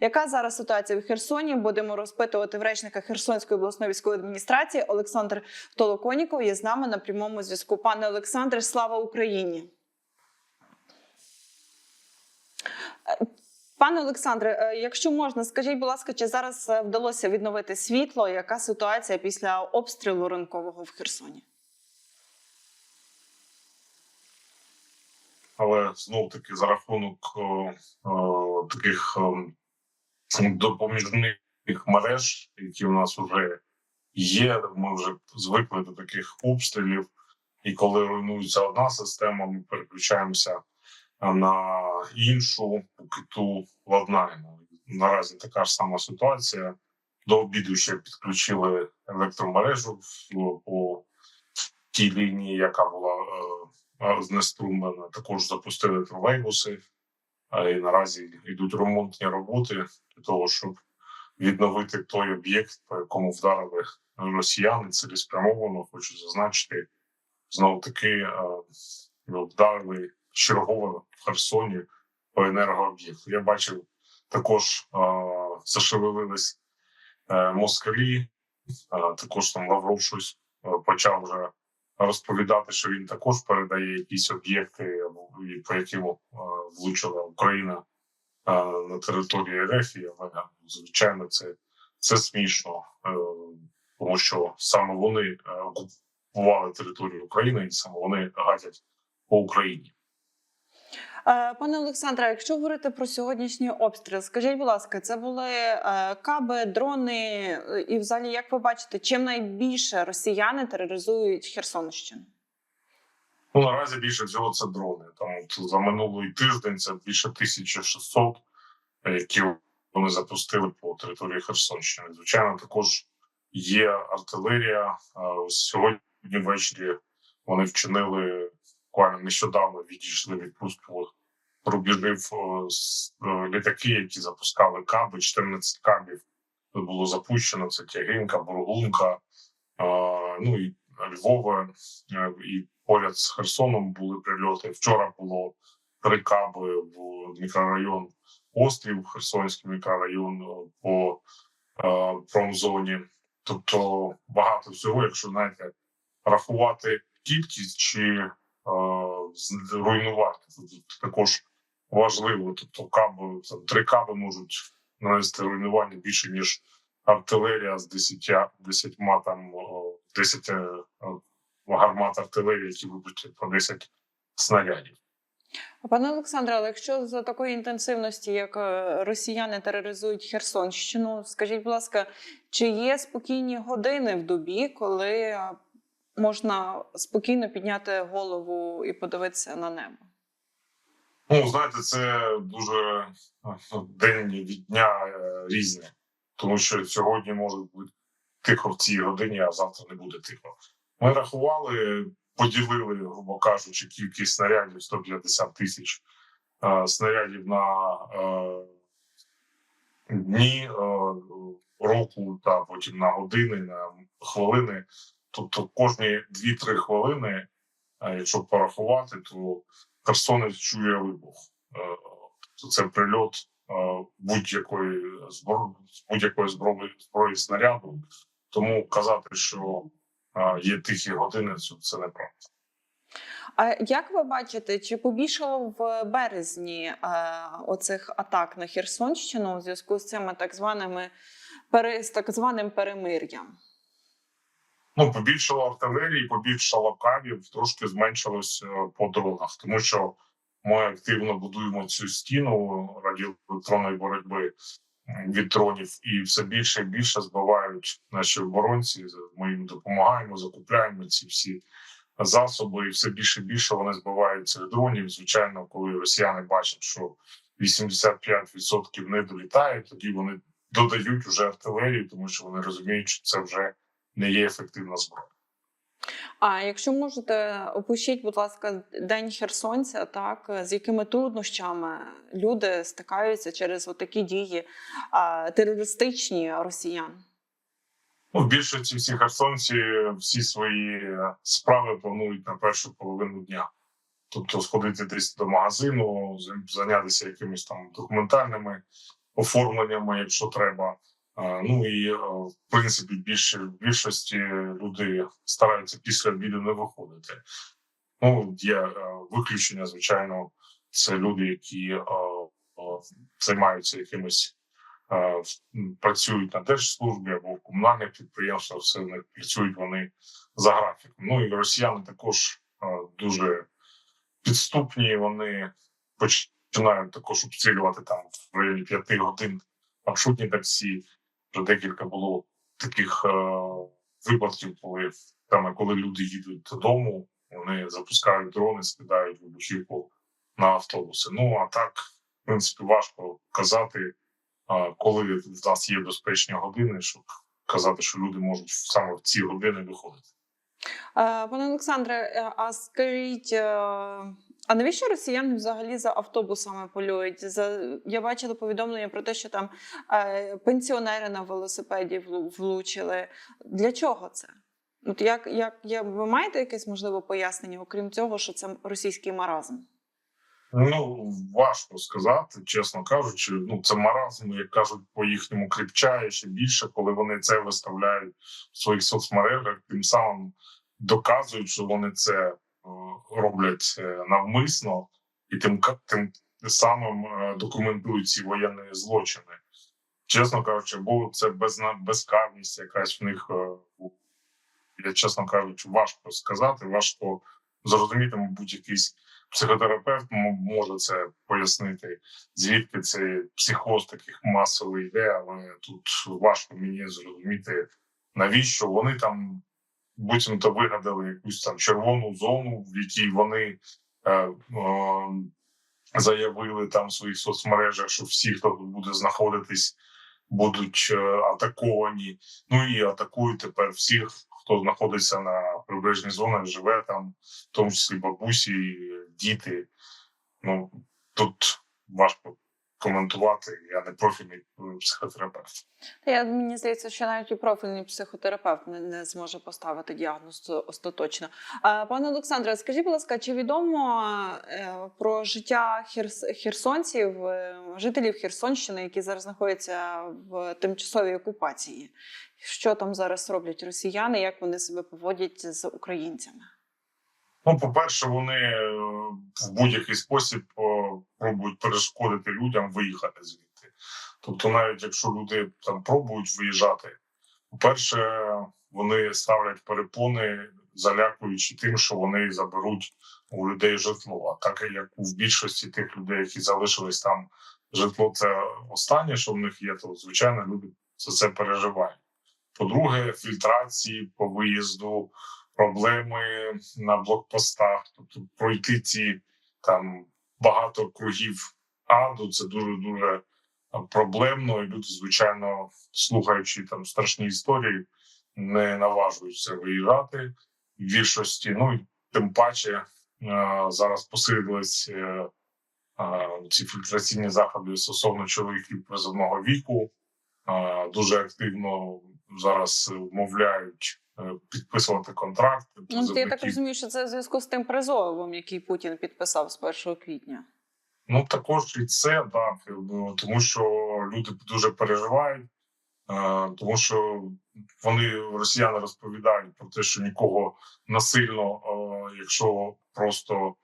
Яка зараз ситуація в Херсоні? Будемо розпитувати в речника Херсонської обласної військової адміністрації Олександр Толоконіков є з нами на прямому зв'язку. Пане Олександре, слава Україні! Е, Пане Олександре, е, якщо можна, скажіть, будь ласка, чи зараз е, вдалося відновити світло? Яка ситуація після обстрілу ранкового в Херсоні? але знов таки за рахунок о, о, таких о, допоміжних мереж, які в нас вже є. Ми вже звикли до таких обстрілів, і коли руйнується одна система, ми переключаємося на іншу, поки ту ладнаємо. Наразі така ж сама ситуація. До обіду ще підключили електромережу по тій лінії, яка була е, знеструмлена. Також запустили тролейбуси. Е, І наразі йдуть ремонтні роботи для того, щоб відновити той об'єкт, по якому вдарили росіяни цілеспрямовано. Хочу зазначити, знову таки е, вдарили чергово в Херсоні по енергооб'єкту. Я бачив також е, зашевелились е, москалі, е, також там Лавров щось е, почав вже розповідати, що він також передає якісь об'єкти, по яким е, влучила Україна е, на території РФ, але звичайно, це, це смішно, е, тому що саме вони окупували територію України, і саме вони гадять по Україні. Е, Пане Олександре, якщо говорити про сьогоднішній обстріл, скажіть, будь ласка, це були е, каби, дрони, е, і взагалі, як ви бачите, чим найбільше росіяни тероризують Херсонщину? Ну наразі більше всього це дрони. Там за минулий тиждень це більше 1600, е, які вони запустили по території Херсонщини. Звичайно, також є артилерія. Ось сьогодні ввечері вони вчинили буквально нещодавно відійшли від пускових рубежів е, літаки, які запускали каби. 14 кабів було запущено. Це Тягинка, Бургунка, е, ну і Львова е, і поряд з Херсоном були прильоти. Вчора було три каби в мікрорайон Острів, Херсонський мікрорайон по промзоні. Тобто багато всього, якщо знаєте, рахувати кількість чи руйнувати, Тут також важливо. Тобто, каби там три каби можуть нанести руйнування більше ніж артилерія з 10, 10 там о, 10 е, гармат артилерії, які випустять по 10 снарядів. Пане Олександре, але якщо за такої інтенсивності, як е, росіяни тероризують Херсонщину, скажіть, будь ласка, чи є спокійні години в добі, коли е, можна спокійно підняти голову і подивитися на небо? Ну, знаєте, це дуже ну, день від дня е, різні, тому що сьогодні може бути тихо в цій годині, а завтра не буде тихо. Ми рахували, поділили, грубо кажучи, кількість снарядів 150 тисяч е, снарядів на е, дні року та потім на години, на хвилини. Тобто кожні 2-3 хвилини, е, якщо порахувати, то Херсонець чує вибух. Е, Це прильот е, будь-якої зброї будь-якої зброї зброї снаряду. Тому казати, що є тихі години, це, неправда. А як ви бачите, чи побільшало в березні оцих атак на Херсонщину у зв'язку з цими так званими пере- так званим перемир'ям? Ну, побільшало артилерії, побільшало кабів, трошки зменшилось е, по дронах, тому що ми активно будуємо цю стіну радіоелектронної боротьби від дронів, і все більше і більше збивають наші оборонці. Ми їм допомагаємо, закупляємо ці всі засоби, і все більше і більше вони збивають цих дронів. Звичайно, коли росіяни бачать, що 85% не долітають, тоді вони додають уже артилерію, тому що вони розуміють, що це вже не є ефективна зброя. А якщо можете, опишіть, будь ласка, день херсонця, так з якими труднощами люди стикаються через такі дії а, терористичні росіян? Ну, в більшості всі херсонці всі свої справи планують на першу половину дня. Тобто сходити десь до магазину, зайнятися якимись там документальними оформленнями, якщо треба. Ну і е, в принципі більше в більшості люди стараються після обіду не виходити. Ну є е, виключення, звичайно, це люди, які е, займаються якимись, е, працюють на держслужбі або в комунальних підприємствах. Все вони працюють вони за графіком. Ну і росіяни також дуже підступні. Вони починають також обстрілювати там в районі п'яти годин маршрутні таксі. Вже декілька було таких е, випадків, коли саме коли люди їдуть додому, вони запускають дрони, скидають вибухівку на автобуси. Ну а так, в принципі, важко казати, коли в нас є безпечні години, щоб казати, що люди можуть саме в ці години виходити. Е, Пане Олександре, е, а скажіть, а навіщо росіяни взагалі за автобусами полюють? За я бачила повідомлення про те, що там е, пенсіонери на велосипеді влучили. Для чого це? От як, як, як ви маєте якесь можливе пояснення, окрім цього, що це російський маразм? Ну важко сказати, чесно кажучи. Ну це маразм, як кажуть, по їхньому кріпчає ще більше, коли вони це виставляють в своїх соцмережах, тим самим доказують, що вони це роблять е, навмисно, і тим тим самим е, документують ці воєнні злочини. Чесно кажучи, бо це безна безкарність якась в них. е, Я чесно кажучи, важко сказати, важко зрозуміти, мабуть, якийсь психотерапевт може це пояснити, звідки цей психоз таких масовий йде, але тут важко мені зрозуміти, навіщо вони там буцімто вигадали якусь там червону зону, в якій вони е, е, заявили там в своїх соцмережах, що всі, хто тут буде знаходитись, будуть е, атаковані. Ну і атакують тепер всіх, хто знаходиться на прибережній зоні, живе там, в тому числі бабусі, діти. Ну тут важко коментувати. Я не профільний е, психотерапевт. Я мені здається, що навіть і профільний психотерапевт не, не зможе поставити діагноз остаточно. А, пане Олександре, скажіть, будь ласка, чи відомо е, про життя херс, херсонців, е, жителів Херсонщини, які зараз знаходяться в тимчасовій окупації? Що там зараз роблять росіяни? Як вони себе поводять з українцями? Ну, по-перше, вони е, в будь-який спосіб е, пробують перешкодити людям виїхати звідти. Тобто, навіть якщо люди там пробують виїжджати, по-перше, вони ставлять перепони, залякуючи тим, що вони заберуть у людей житло. А так як у більшості тих людей, які залишились там, житло це останнє, що в них є, то звичайно люди за це переживають. По-друге, фільтрації по виїзду проблеми на блокпостах, тобто пройти ці там багато кругів аду, це дуже дуже проблемно. І люди, звичайно, слухаючи там страшні історії, не наважуються виїжджати в більшості. Ну і тим паче зараз посилились е, ці фільтраційні заходи стосовно чоловіків призовного віку. Дуже активно зараз вмовляють підписувати контракт. Ну, я так розумію, що це в зв'язку з тим призовом, який Путін підписав з 1 квітня. Ну також і це так, ну, тому що люди дуже переживають, е, тому що вони росіяни розповідають про те, що нікого насильно, е, якщо просто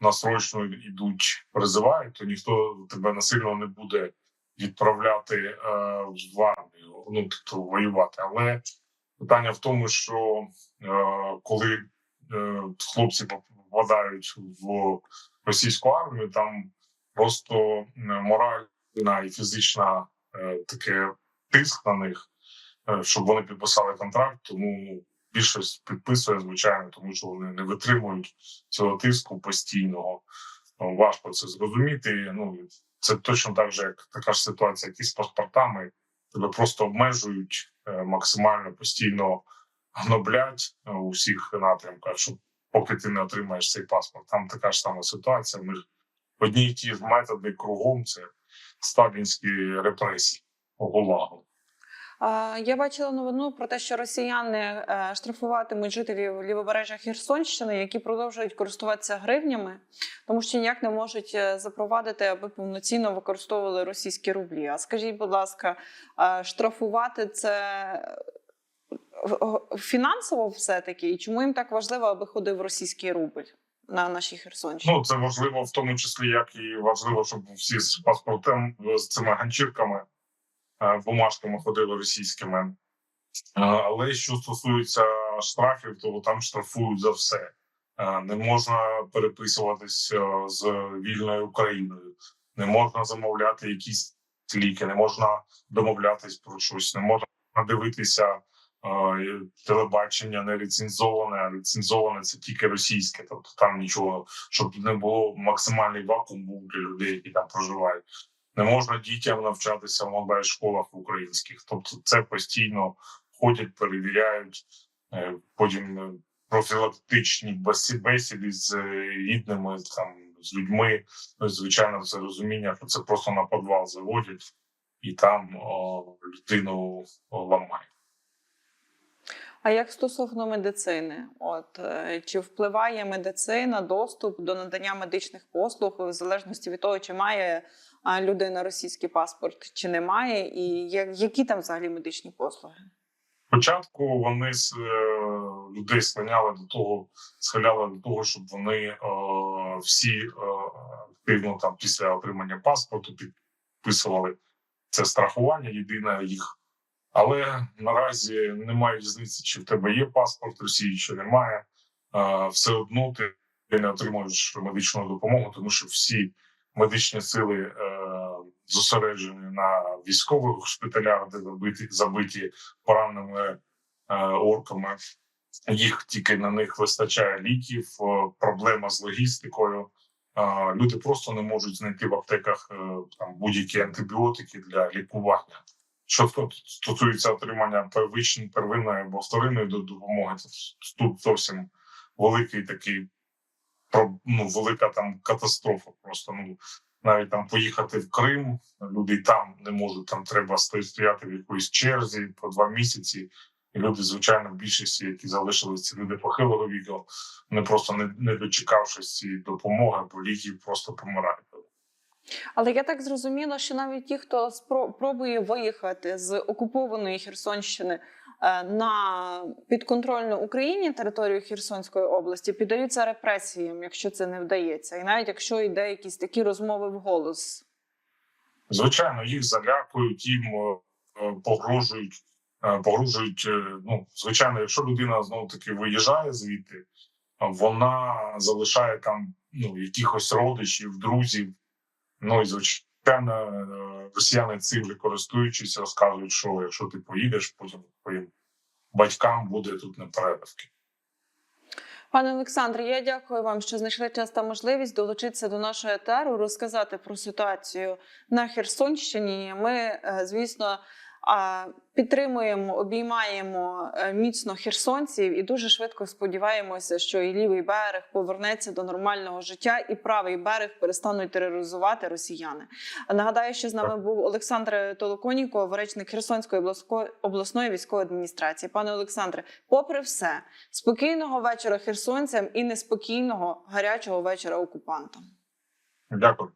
насрочно йдуть, призивають, то ніхто тебе насильно не буде відправляти е, в армію, ну тобто воювати. Але питання в тому, що е, коли е, хлопці попадають в російську армію, там просто моральна і фізична е, таке тиск на них, е, щоб вони підписали контракт. Тому більшість підписує, звичайно, тому що вони не витримують цього тиску постійного. Ну, Важко це зрозуміти. Ну це точно так же, як така ж ситуація, як і з паспортами. Тебе просто обмежують максимально постійно гноблять е, у всіх напрямках, щоб поки ти не отримаєш цей паспорт. Там така ж сама ситуація. В них одні й ті ж методи кругом це сталінські репресії ГУЛАГу. Я бачила новину про те, що росіяни е, штрафуватимуть жителів лівобережжя Херсонщини, які продовжують користуватися гривнями, тому що ніяк не можуть е, запровадити, аби повноцінно використовували російські рублі. А скажіть, будь ласка, штрафувати це е, фінансово все-таки, і чому їм так важливо, аби ходив російський рубль на нашій Херсонщині? Ну це важливо в тому числі, як і важливо, щоб всі з паспортом з цими ганчірками, бумажками ходили російськими. Е, Але що стосується штрафів, то там штрафують за все. Е, Не можна переписуватись е, з вільною Україною, не можна замовляти якісь ліки, не можна домовлятись про щось, не можна дивитися е, телебачення не ліцензоване, а ліцензоване це тільки російське, тобто там нічого, щоб не було максимальний вакуум був для людей, які там проживають. Не можна дітям навчатися в онлайн школах українських. Тобто, це постійно ходять, перевіряють, е, потім е, профілактичні бесі- бесіди з е, рідними, там з людьми. Ну, звичайно, це розуміння, що це просто на підвал заводять і там о, людину ламають. А як стосовно медицини, от е, чи впливає медицина доступ до надання медичних послуг в залежності від того, чи має людина російський паспорт, чи не має, і які там взагалі медичні послуги? Спочатку вони з е, людей склоняли до того, схиляли до того, щоб вони е, всі е, активно там після отримання паспорту підписували це страхування, єдине їх. Але наразі немає різниці, чи в тебе є паспорт Росії, чи немає. Все одно ти не отримуєш медичну допомогу, тому що всі медичні сили е, зосереджені на військових шпиталях, де забиті забиті пораненими е, орками. Їх тільки на них вистачає ліків, е, проблема з логістикою. Люди просто не можуть знайти в аптеках там будь-які антибіотики для лікування. Що сту- стосується отримання первичної, первинної або вторинної до- допомоги, то тут зовсім великий такий ну, велика там катастрофа. Просто ну навіть там поїхати в Крим, люди там не можуть. Там треба сто- стояти в якоїсь черзі по два місяці. І люди, звичайно, в більшості, які залишилися, люди похилого віку, вони просто не, не дочекавшись цієї допомоги, бо ліків просто помирають. Але я так зрозуміла, що навіть ті, хто спро- пробує виїхати з окупованої Херсонщини е, на підконтрольну Україні територію Херсонської області, піддаються репресіям, якщо це не вдається, і навіть якщо йде якісь такі розмови вголос. Звичайно, їх залякують, їм е, е, погрожують, погрожують. Ну, звичайно, якщо людина знову таки виїжджає звідти, вона залишає там ну, якихось родичів, друзів. Ну і звичайно, росіяни цим же користуючись, розказують, що якщо ти поїдеш, потім твоїм батькам буде тут непереливки. Пане Олександре, я дякую вам, що знайшли час та можливість долучитися до нашого етеру, розказати про ситуацію на Херсонщині. Ми, е, звісно, підтримуємо, обіймаємо е, міцно херсонців і дуже швидко сподіваємося, що і лівий берег повернеться до нормального життя, і правий берег перестануть тероризувати росіяни. Нагадаю, що з нами був Олександр Толоконіков, речник Херсонської обласної військової адміністрації. Пане Олександре, попри все, спокійного вечора херсонцям і неспокійного гарячого вечора окупантам. Дякую.